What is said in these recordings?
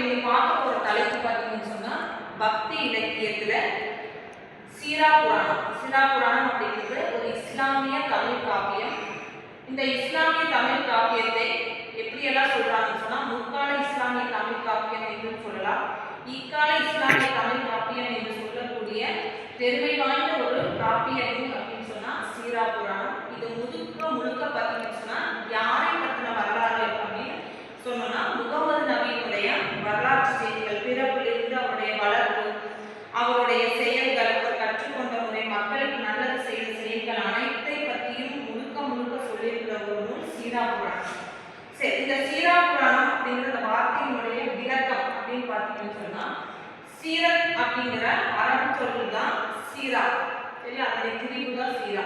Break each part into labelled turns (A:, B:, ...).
A: இன்னைக்கு பார்க்க போற தலைப்பு பார்த்தீங்கன்னு சொன்னா பக்தி இலக்கியத்துல சீரா புராணம். சீரா புராணம் அப்படிங்கிறது ஒரு இஸ்லாமிய தமிழ் காப்பியம். இந்த இஸ்லாமிய தமிழ் காப்பியத்தை எப்படியெல்லாம் சொல்றாங்கன்னு சொன்னா முற்கால இஸ்லாமிய தமிழ் காப்பியம் என்றும் சொல்லலாம். இக்கால இஸ்லாமிய தமிழ் காப்பியம் என்று சொல்லக்கூடிய பெருமை வாய்ந்த ஒரு காப்பியம் அப்படின்னு சொன்னா சீரா புராணம். இது முழுக்க முழுக்க பார்த்தீங்கன்னு சொன்னா யார் பற்றின வரலாறு அப்படின்னு சொன்னோம்னா முகமது நபியினுடைய வரலாற்று செய்திகள் பிறப்பிலிருந்து அவருடைய வளர்ப்பு அவருடைய செயல்கள் அவர் கற்றுக்கொண்ட முறை மக்களுக்கு நல்லது செய்த செயல்கள் அனைத்தை பற்றியும் முழுக்க முழுக்க சொல்லியிருக்கிற ஒரு நூல் சீரா புராணம் சரி இந்த சீரா புராணம் அப்படிங்கிற அந்த வார்த்தையினுடைய விளக்கம் அப்படின்னு சொன்னா சீரத் அப்படிங்கிற அரபு சொல் தான் சீரா. சரியா? அதனுடைய திரிவு தான் சீரா.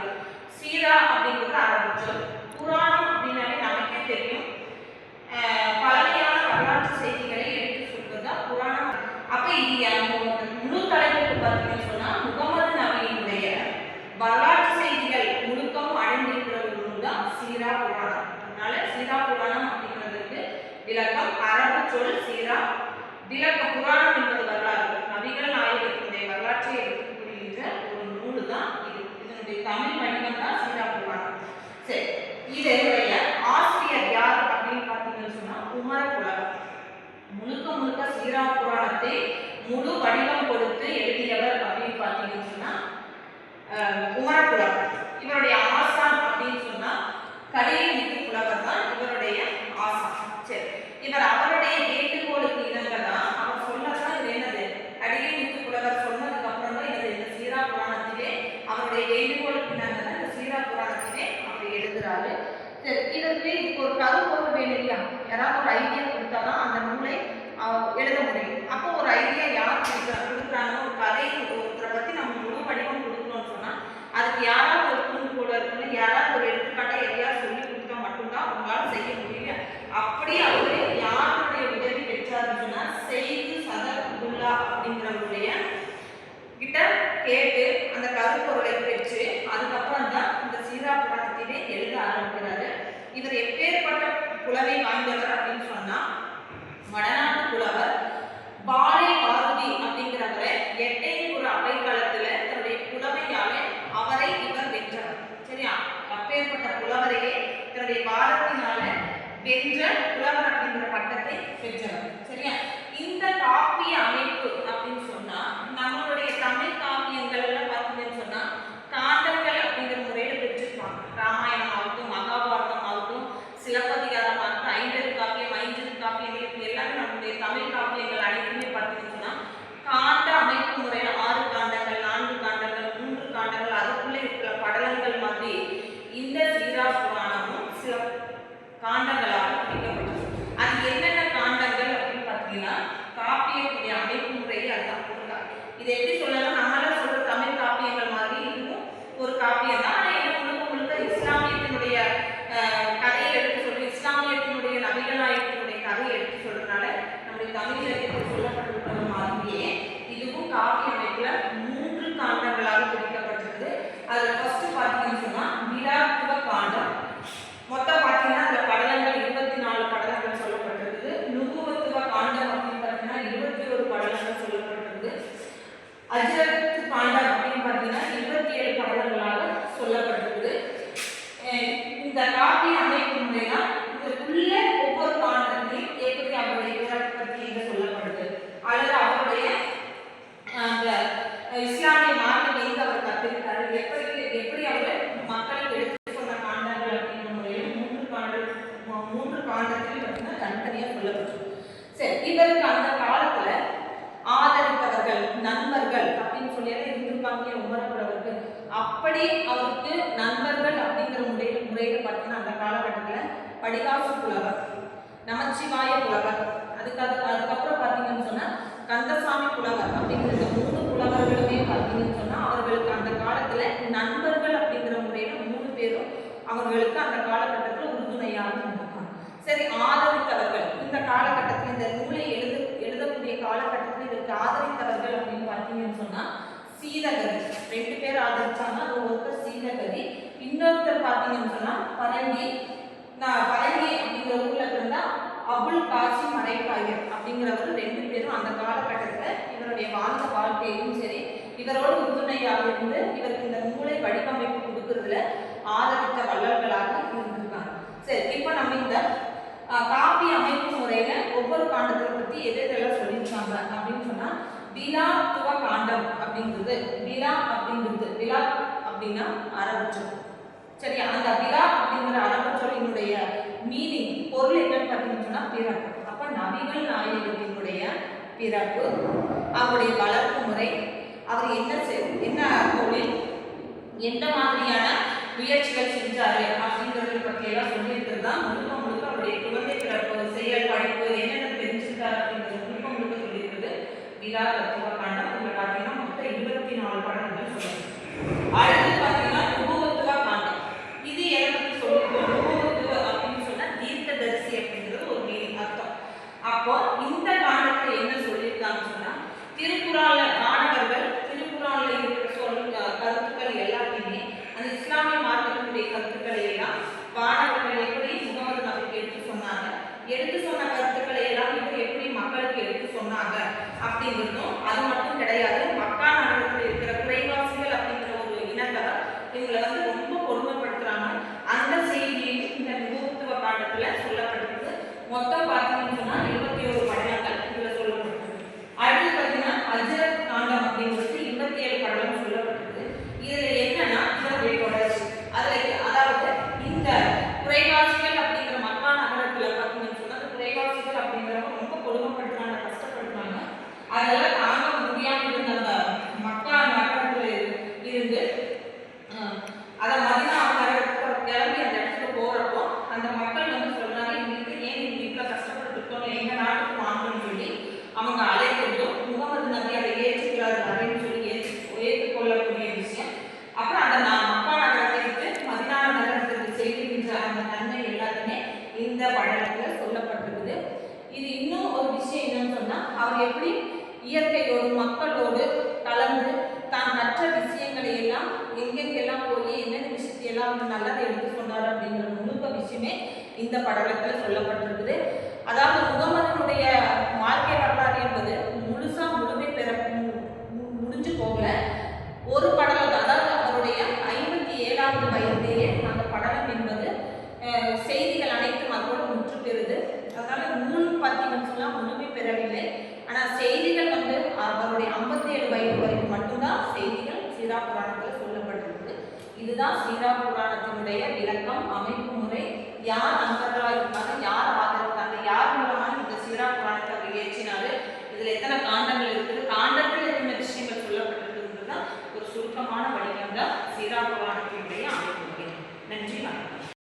A: சீரா அப்படிங்கிறது அரபு சொல். புராணம் அப்படின்னாலே நமக்கே தெரியும். பழமையான வரலாற்று செய்திகளை எடுத்து சொல்றது தான் புராணம். அப்ப இது முழு தலைப்புக்கு பார்த்தீங்கன்னு சொன்னா முகமது நபியினுடைய வரலாற்று செய்திகள் முழுக்கவும் அடைந்திருக்கிற ஒன்று தான் சீரா புராணம். அதனால சீரா புராணம் அப்படிங்கிறதுக்கு விளக்கம் அரபு சொல் சீரா திலக புராணம் என்பது வரலாறு. நபிகள் நாயகத்தினுடைய வரலாற்றை எடுத்து கூறுகின்ற ஒரு நூல் தான் இது. இதனுடைய தமிழ் வடிவம் தான் சீரா புராணம். சரி இதனுடைய ஆசிரியர் யார் அப்படின்னு பார்த்தீங்கன்னு சொன்னா குமர புலவர் முழுக்க முழுக்க சீரா புராணத்தை முழு வடிவம் கொடுத்து எழுதியவர் அப்படின்னு பார்த்தீங்கன்னு சொன்னா குமர புலவர் இவருடைய ஆசான் அப்படின்னு சொன்னா கடையெழுத்து புலவர் தான் இவருடைய ஆசான் சரி இவர் அவருடைய வேண்டுகோளுக்கு இணங்க தான் அவர் சொல்லதான் இது என்னது கடையெழுத்து புலவர் சொன்னதுக்கு அப்புறம் தான் இது இந்த சீரா புராணத்திலே அவருடைய வேண்டுகோளுக்கு இணங்க தான் இந்த சீரா புராணத்திலே அவர் எழுதுறாரு சரி இதற்கு இப்போ ஒரு கருப்பொருள் வேணும் இல்லையா யாராவது ஒரு ஐடியா கொடுத்தாதான் அந்த நூலை அஹ், எழுத முடியும் அப்போ ஒரு ஐடியா யார் கொடுக்குறா கொடுக்குறாங்க ஒரு கதை ஒருத்தரை பற்றி நம்ம முழு வடிவம் கொடுக்கணும்னு சொன்னால் அதுக்கு யாராவது ஒரு தூண்டுகோல இருக்கணும் யாராவது ஒரு எடுத்துக்காட்டை எதையாவது சொல்லி கொடுத்தா மட்டும்தான் உங்களால் செய்ய முடியல. அப்படி அவரு யாருடைய உதவி பெற்றாருன்னா சொன்னால் செய்து சதகுல்லா அப்படிங்கிறவருடைய கிட்ட கேட்டு அந்த கருப்பொருளை பெற்று அதுக்கப்புறம் தான் இந்த சீரா புராணத்திலே எழுத ஆரம்பிக்கிறாரு இவர் எப்பேற்பட்ட புலமை வாய்ந்தவர் அப்படின்னு சொன்னா வடநாட்டு புலவர் பாலை பாரதி அப்படிங்கிறவரை எட்டையபுர அவைக்களத்துல தன்னுடைய புலமையாலே அவரை இவர் வென்றார் சரியா அப்பேற்பட்ட புலவரையே தன்னுடைய பாரதினால வென்ற புலவர் அப்படிங்கிற பட்டத்தை பெற்றவர் சரியா இந்த காப்பிய அமைப்பு அப்படின்னு சொன்னா நம்மளுடைய தமிழ் காப்பியங்கள் எல்லாம் பார்த்தீங்கன்னு சொன்னா காண்டங்கள் அப்படிங்கிற முறையில பெற்றிருப்பாங்க ராமாயணம் ஆகட்டும் மகாபாரதம் ஆகட்டும் சிலப்பதிகாரம் ஆகட்டும் ஐம்பது காப்பியம் ஐந்து காப்பியம் இது எல்லாமே நம்முடைய தமிழ் காப்பியங்கள் அனைத்துமே பார்த்தீங்கன்னு சொன்னா காண்ட அமைப்பு முறையில ஆறு காண்டங்கள் நான்கு காண்டங்கள் மூன்று காண்டங்கள் அதுக்குள்ளே இருக்கிற படலங்கள் மாதிரி இந்த சீரா புராணமும் சில காண்டங்களாக பிரிக்கப்பட்டது அது என்னென்ன காண்டங்கள் அப்படின்னு பார்த்தீங்கன்னா காப்பியக்கூடிய அமைப்பு முறையை அதுதான் கொடுத்தாங்க இது எப்படி சொல்லலாம் நம்மளாம் சொல்ற தமிழ் காப்பியங்கள் மாதிரி இதுவும் ஒரு காப்பியம் தான் ஆனால் என்ன முழுக்க முழுக்க இஸ்லாமியத்தினுடைய அஹ், கதையை எடுத்து சொல்லி இஸ்லாமியத்தினுடைய நபிகள் நாயகத்தினுடைய கதையை எடுத்து சொல்றதுனால நம்முடைய தமிழ் இலக்கியத்தில் சொல்லப்பட்டிருக்கிற மாதிரியே இதுவும் காப்பிய அமைப்புல மூன்று காண்டங்களாக பிரிக்கப்பட்டிருக்கு அதுல ஃபர்ஸ்ட் பார்த்தீங்கன்னு சொன்னா விழாத்துவ காண்டம் மொத்தம் பார்த்தீங்கன்னா அதுல படலங்கள் இருபத்தி நாலு படலங்கள் சொல்லப்பட்டிருக்கு நுகுவத்துவ காண்டம் அப்படின்னு பார்த்தீங்கன்னா இருபத்தி ஒரு படலங்கள் சொல்லப்பட்டிருக்கு அஜரத் பாண்டா அப்படின்னு பார்த்தீங்கன்னா இருபத்தி ஏழு பாடல்களாக சொல்லப்பட்டிருக்குது. இந்த காப்பிய அமைப்பு முறைனா இதற்குள்ள ஒவ்வொரு பாண்டத்தையும் எப்படி அவருடைய விவரத்தை பற்றி சொல்லப்படுது. அல்லது அவருடைய அந்த இஸ்லாமிய மார்க்கம் எங்க அவர் கத்திருக்காரு எப்படி எப்படி அவர் மக்களுக்கு எடுத்து சொன்ன காண்டங்கள் அப்படிங்கிற முறையில் மூன்று காண்டல் மூ- மூன்று காண்டத்தில் பார்த்தீங்கன்னா தனித்தனியாக சொல்லப்பட்டிருக்கு சரி இவருக்கு அந்த காலத்துல ஆதரித்தவர்கள் நண்பர்கள் அப்படின்னு சொல்லி இருந்திருப்பாங்க உமரப்புறவருக்கு அப்படி அவருக்கு நண்பர்கள் அப்படிங்கிற முறையில் முறையில் பார்த்தீங்கன்னா அந்த காலகட்டத்தில் படிகாசு புலவர் நமச்சிவாய புலவர் அதுக்கு அது அதுக்கப்புறம் பார்த்தீங்கன்னு சொன்னால் கந்தசாமி புலவர் அப்படிங்கிற இந்த மூணு புலவர்களுமே பார்த்தீங்கன்னு சொன்னால் அவர்களுக்கு அந்த காலத்தில் நண்பர்கள் அப்படிங்கிற முறையில் மூணு பேரும் அவர்களுக்கு அந்த காலகட்டத்தில் உறுதுணையாக இருந்திருக்காங்க. சரி ஆதரித்தவர்கள். இந்த காலகட்டத்தில் இந்த நூலை எழுத எழுதக்கூடிய காலகட்டத்தில் இதற்கு ஆதரித்தவர்கள் அப்படின்னு பார்த்தீங்கன்னு சொன்னால் சீதகதி ரெண்டு பேர் ஆதரிச்சாங்க அது ஒருத்தர் சீதகதி இன்னொருத்தர் பார்த்தீங்கன்னு சொன்னால் பரங்கி. நான் பரங்கி அப்படிங்கிற ஊரில் இருந்தால் அபுல் காசி மடைக்காயர் அப்படிங்கிறவர் ரெண்டு பேரும் அந்த காலகட்டத்தில் இவருடைய வாழ்ந்த வாழ்க்கையும் சரி இவரோடு உறுதுணையாக இருந்து இவருக்கு இந்த மூளை வடிவமைப்பு கொடுக்கறதுல ஆதரித்த வள்ளல்களாக இருந்திருக்காங்க. சரி இப்போ நம்ம இந்த காப்பி அமைப்பு முறையில் ஒவ்வொரு காண்டத்தை பற்றி எது எதெல்லாம் சொல்லியிருக்காங்க அப்படின்னு சொன்னால் விழாத்துவ காண்டம் அப்படிங்கிறது விழா அப்படிங்கிறது விழா அப்படின்னா அரபுச்சொல். சரியா? அந்த விழா அப்படிங்கிற அரபுச்சொல்லினுடைய மீனிங் பொருள் என்னன்னு பார்த்தீங்கன்னு சொன்னால் பிறப்பு. அப்ப நபிகள் நாயகத்தினுடைய பிறப்பு அவருடைய வளர்ப்பு முறை அவர் என்ன செய் என்ன தொழில் எந்த மாதிரியான முயற்சிகள் செஞ்சாரு அப்படிங்கிறத பற்றியெல்லாம் சொல்லியிருக்கிறது தான் முழுக்க முழுக்க அவருடைய குழந்தை இல்லாத தத்துவ காண்டம் இதுல பார்த்தீங்கன்னா மொத்தம் இருபத்தி நாலு படங்கள் சொல்லுங்க அடுத்து பார்த்தீங்கன்னா நுபுவத்துவ காண்டம் இது எதை பத்தி சொல்லிருக்கோம் நுபுவத்துவ அப்படின்னு சொன்னா தீர்க்கதரிசி அப்படிங்கிறது ஒரு மீனிங் அர்த்தம் அப்போ இந்த காண்டத்துல என்ன சொல்லியிருக்காங்கன்னு சொன்னா திருக்குறான்ல மாணவர்கள் திருக்குறான்ல இருக்கிற சொல் அஹ் கருத்துக்கள் எல்லாத்தையுமே அந்த இஸ்லாமிய மார்க்கத்தினுடைய கருத்துக்களை எல்லாம் மாணவர்கள் எப்படி முகமது நபிக்கு எடுத்து சொன்னாங்க எடுத்து சொன்ன கருத்துக்களை எல்லாம் இவர் எப்படி மக்களுக்கு எடுத்து சொன்னாங்க அப்படிங்கிறதும் அது மட்டும் கிடையாது மக்கா நகரத்தில் இருக்கிற குறைவாசிகள் அப்படிங்கிற ஒரு இனத்தவர் இவங்களை வந்து ரொம்ப கொடுமைப்படுத்துறாங்க அந்த செய்தியும் இந்த நிபுணத்துவ காண்டத்துல சொல்லப்பட்டிருக்கு மொத்தம் பார்த்தீங்கன்னு சொன்னா இருபத்தி ஒரு படலங்கள் இதுல சொல்லப்பட்டிருக்கு அடுத்து பார்த்தீங்கன்னா அஜரத் காண்டம் அப்படிங்கிறது இருபத்தி ஏழு படலம் சொல்லப்பட்டிருக்கு இதுல என்னன்னா இதனுடைய தொடர்ச்சி அதுல அதாவது இந்த குறைவாசிகள் அப்படிங்கிற மக்கா நகரத்துல பார்த்தீங்கன்னு சொன்னா அந்த குறைவாசிகள் அப்படிங்கிறவங்க ரொம்ப கொடுமைப்படுத்துறாங்க கஷ்டப்படுறாங்க அதெல்லாம் தாங்க முடியாம இருந்த அந்த மக்கா நகரத்துல இருந்து அஹ், அதை மதினா நகரத்துக்கு கிளம்பி அந்த இடத்துக்கு போறப்போ அந்த மக்கள் வந்து சொல்றாங்க எங்களுக்கு ஏன் நீங்க இவ்வளவு கஷ்டப்பட்டு இருக்கோம் எங்க நாட்டுக்கு வாங்கணும்னு அவங்க அவங்க கொஞ்சம் முகமது நபி அதை ஏற்றுக்கிறார் அப்படின்னு சொல்லி ஏற்று ஏற்றுக்கொள்ளக்கூடிய விஷயம். அப்புறம் அந்த நான் மக்கா நகரத்தை விட்டு மதினா நகரத்துக்கு செய்கின்ற அந்த நன்மை எல்லாருமே இந்த படலத்துல சொல்லப்பட்டிருக்குது. இது இன்னும் ஒரு விஷயம் என்னன்னு சொன்னால் அவர் எப்படி இயற்கையோடு மக்களோடு கலந்து தான் கற்ற விஷயங்களை எல்லாம் எங்கெங்கெல்லாம் போய் என்னென்ன விஷயத்தையெல்லாம் அவர் நல்லதை எடுத்து சொன்னார் அப்படிங்கிற முழுக்க விஷயமே இந்த படலத்தில் சொல்லப்பட்டிருக்குது. அதாவது முகமதனுடைய வாழ்க்கை வரலாறு என்பது முழுசா முழுமை பெற முடிஞ்சு போகல. ஒரு படலம் அதாவது அவருடைய ஐம்பத்தி ஏழாவது வயதிலேயே அந்த படலம் என்பது செய்திகள் அனைத்தும் அதோடு முற்று பெறுது. அதனால நூல் பார்த்தீங்கன்னு முழுமை பெறவில்லை. ஆனால் செய்திகள் வந்து அவருடைய ஐம்பத்தி ஏழு வயது வரைக்கும் மட்டும்தான் செய்திகள் சீரா புராணத்தில் சொல்லப்பட்டிருக்கு. இதுதான் சீரா புராணத்தினுடைய விளக்கம் அமைப்பு முறை. யார்